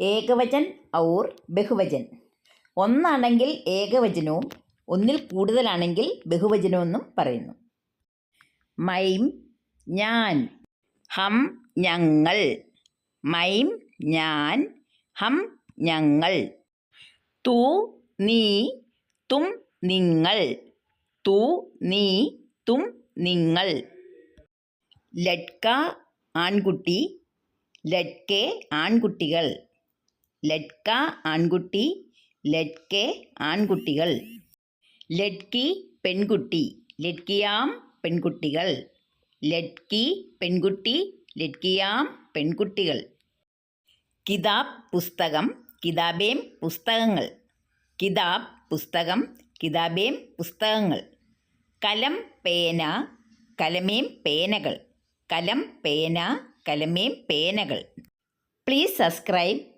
ഏകവചൻ our ബഹുവചൻ. ഒന്നാണെങ്കിൽ ഏകവചനവും ഒന്നിൽ കൂടുതലാണെങ്കിൽ ബഹുവചനമെന്നും പറയുന്നു. മൈം ഞാൻ ഹം ഞങ്ങൾ. മൈം ഞാൻ ഹം ഞങ്ങൾ. തൂ നീ തും നിങ്ങൾ. തൂ നീ തും നിങ്ങൾ. ലഡ്ക ആൺകുട്ടി ലഡ്കെ ആൺകുട്ടികൾ. ലഡ്ക ആൺകുട്ടി ലഡ്കെ ആൺകുട്ടികൾ. ലഡ്കി പെൺകുട്ടി ലഡ്കിയാം പെൺകുട്ടികൾ. ലഡ്കി പെൺകുട്ടി ലഡ്കിയാം പെൺകുട്ടികൾ. കിതാബ് പുസ്തകം കിതാബേം പുസ്തകങ്ങൾ. കിതാബ് പുസ്തകം കിതാബേം പുസ്തകങ്ങൾ. കലം പേന കലമേം പേനകൾ. കലം പേന കലമേം പേനകൾ. Please subscribe